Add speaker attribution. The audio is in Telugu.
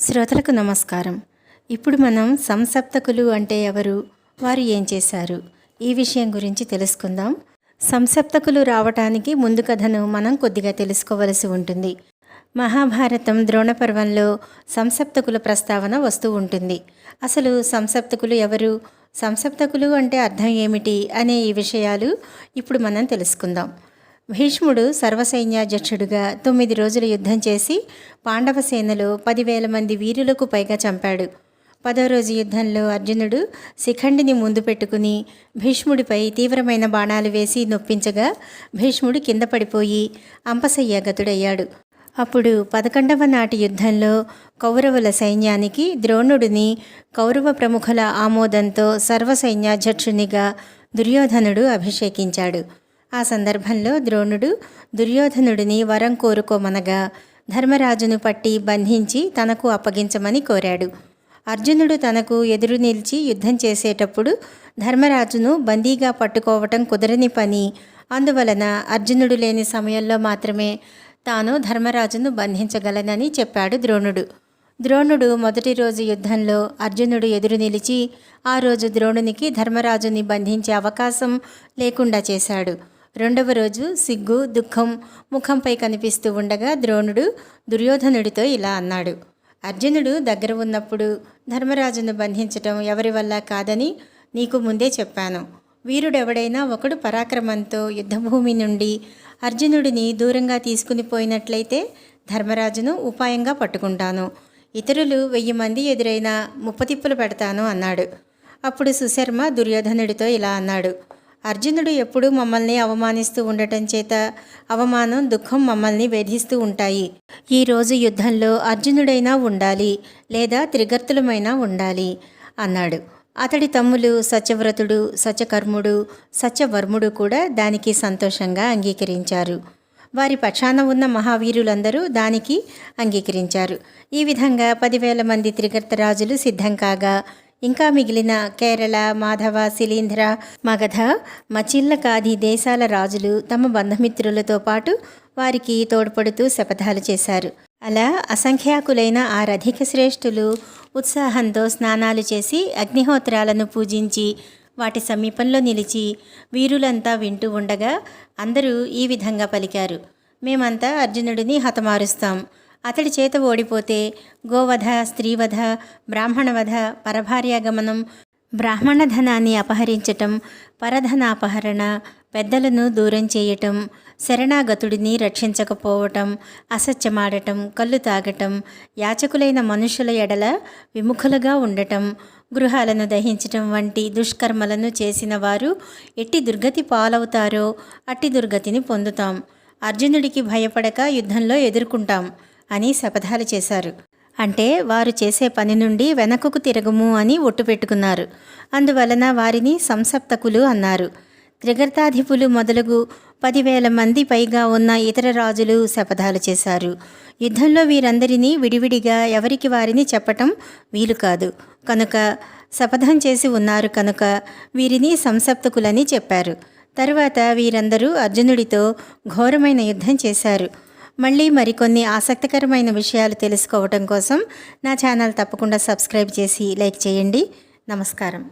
Speaker 1: శ్రోతలకు నమస్కారం. ఇప్పుడు మనం సంసప్తకులు అంటే ఎవరు? వారు ఏం చేశారు? ఈ విషయం గురించి తెలుసుకుందాం. సంసప్తకులు రావటానికి ముందు కథను మనం కొద్దిగా తెలుసుకోవలసి ఉంటుంది. మహాభారతం ద్రోణపర్వంలో సంసప్తకుల ప్రస్తావన వస్తూ ఉంటుంది. అసలు సంసప్తకులు ఎవరు? సంసప్తకులు అంటే అర్థం ఏమిటి? అనే ఈ విషయాలు ఇప్పుడు మనం తెలుసుకుందాం. భీష్ముడు సర్వసైన్యాధ్యక్షుడుగా తొమ్మిది రోజులు యుద్ధం చేసి పాండవ సేనలో పదివేల మంది వీరులకు పైగా చంపాడు. పదో రోజు యుద్ధంలో అర్జునుడు శిఖండిని ముందు పెట్టుకుని భీష్ముడిపై తీవ్రమైన బాణాలు వేసి నొప్పించగా భీష్ముడు కింద పడిపోయి అంపశయ్య గతుడయ్యాడు. అప్పుడు పదకొండవ నాటి యుద్ధంలో కౌరవుల సైన్యానికి ద్రోణుడిని కౌరవ ప్రముఖుల ఆమోదంతో సర్వసైన్యాధ్యక్షునిగా దుర్యోధనుడు అభిషేకించాడు. ఆ సందర్భంలో ద్రోణుడు దుర్యోధనుడిని వరం కోరుకోమనగా ధర్మరాజును పట్టి బంధించి తనకు అప్పగించమని కోరాడు. అర్జునుడు తనకు ఎదురు నిలిచి యుద్ధం చేసేటప్పుడు ధర్మరాజును బందీగా పట్టుకోవటం కుదరని పని. అందువలన అర్జునుడు లేని సమయంలో మాత్రమే తాను ధర్మరాజును బంధించగలనని చెప్పాడు ద్రోణుడు. ద్రోణుడు మొదటి రోజు యుద్ధంలో అర్జునుడు ఎదురు నిలిచి ఆ రోజు ద్రోణునికి ధర్మరాజుని బంధించే అవకాశం లేకుండా చేశాడు. రెండవ రోజు సిగ్గు దుఃఖం ముఖంపై కనిపిస్తూ ఉండగా ద్రోణుడు దుర్యోధనుడితో ఇలా అన్నాడు అర్జునుడు దగ్గర ఉన్నప్పుడు ధర్మరాజును బంధించటం ఎవరి వల్ల కాదని నీకు ముందే చెప్పాను. వీరుడెవడైనా ఒకడు పరాక్రమంతో యుద్ధభూమి నుండి అర్జునుడిని దూరంగా తీసుకుని పోయినట్లయితే ధర్మరాజును ఉపాయంగా పట్టుకుంటాను. ఇతరులు వెయ్యి మంది ఎదురైనా ముప్పతిప్పులు పెడతాను అన్నాడు. అప్పుడు సుశర్మ దుర్యోధనుడితో ఇలా అన్నాడు అర్జునుడు ఎప్పుడూ మమ్మల్ని అవమానిస్తూ ఉండటం చేత అవమానం దుఃఖం మమ్మల్ని వేధిస్తూ ఉంటాయి. ఈ రోజు యుద్ధంలో అర్జునుడైనా ఉండాలి లేదా త్రిగర్తులమైనా ఉండాలి అన్నాడు. అతడి తమ్ములు సత్యవ్రతుడు సత్యకర్ముడు సత్యవర్ముడు కూడా దానికి సంతోషంగా అంగీకరించారు. వారి పక్షాన ఉన్న మహావీరులందరూ దానికి అంగీకరించారు. ఈ విధంగా పదివేల మంది త్రిగర్తరాజులు సిద్ధం కాగా ఇంకా మిగిలిన కేరళ మాధవ శిలీంధ్ర మగధ మచిల్లకాది దేశాల రాజులు తమ బంధుమిత్రులతో పాటు వారికి తోడ్పడుతూ శపథాలు చేశారు. అలా అసంఖ్యాకులైన ఆ రధిక శ్రేష్ఠులు ఉత్సాహంతో స్నానాలు చేసి అగ్నిహోత్రాలను పూజించి వాటి సమీపంలో నిలిచి వీరులంతా వింటూ ఉండగా అందరూ ఈ విధంగా పలికారు. మేమంతా అర్జునుడిని హతమారుస్తాం. అతడి చేత ఓడిపోతే గోవధ స్త్రీవధ బ్రాహ్మణవధ పరభార్యాగమనం బ్రాహ్మణ ధనాన్ని అపహరించటం పరధనాపహరణ పెద్దలను దూరం చేయటం శరణాగతుడిని రక్షించకపోవటం అసత్యమాడటం కళ్ళు తాగటం యాచకులైన మనుషుల ఎడల విముఖులుగా ఉండటం గృహాలను దహించటం వంటి దుష్కర్మలను చేసిన వారు ఎట్టి దుర్గతి పాలవుతారో అట్టి దుర్గతిని పొందుతాం. అర్జునుడికి భయపడక యుద్ధంలో ఎదుర్కొంటాం. అని శపథాలు చేశారు. అంటే వారు చేసే పని నుండి వెనకకు తిరగము అని ఒట్టు పెట్టుకున్నారు. అందువలన వారిని సంసప్తకులు అన్నారు. త్రిగర్తాధిపులు మొదలగు పదివేల మంది పైగా ఉన్న ఇతర రాజులు శపథాలు చేశారు. యుద్ధంలో వీరందరినీ విడివిడిగా ఎవరికి వారిని చెప్పటం వీలు కాదు. కనుక శపథం చేసి ఉన్నారు కనుక వీరిని సంసప్తకులని చెప్పారు. తరువాత వీరందరూ అర్జునుడితో ఘోరమైన యుద్ధం చేశారు. మళ్ళీ మరికొన్ని ఆసక్తికరమైన విషయాలు తెలుసుకోవటం కోసం నా ఛానల్ తప్పకుండా సబ్స్క్రైబ్ చేసి లైక్ చేయండి. నమస్కారం.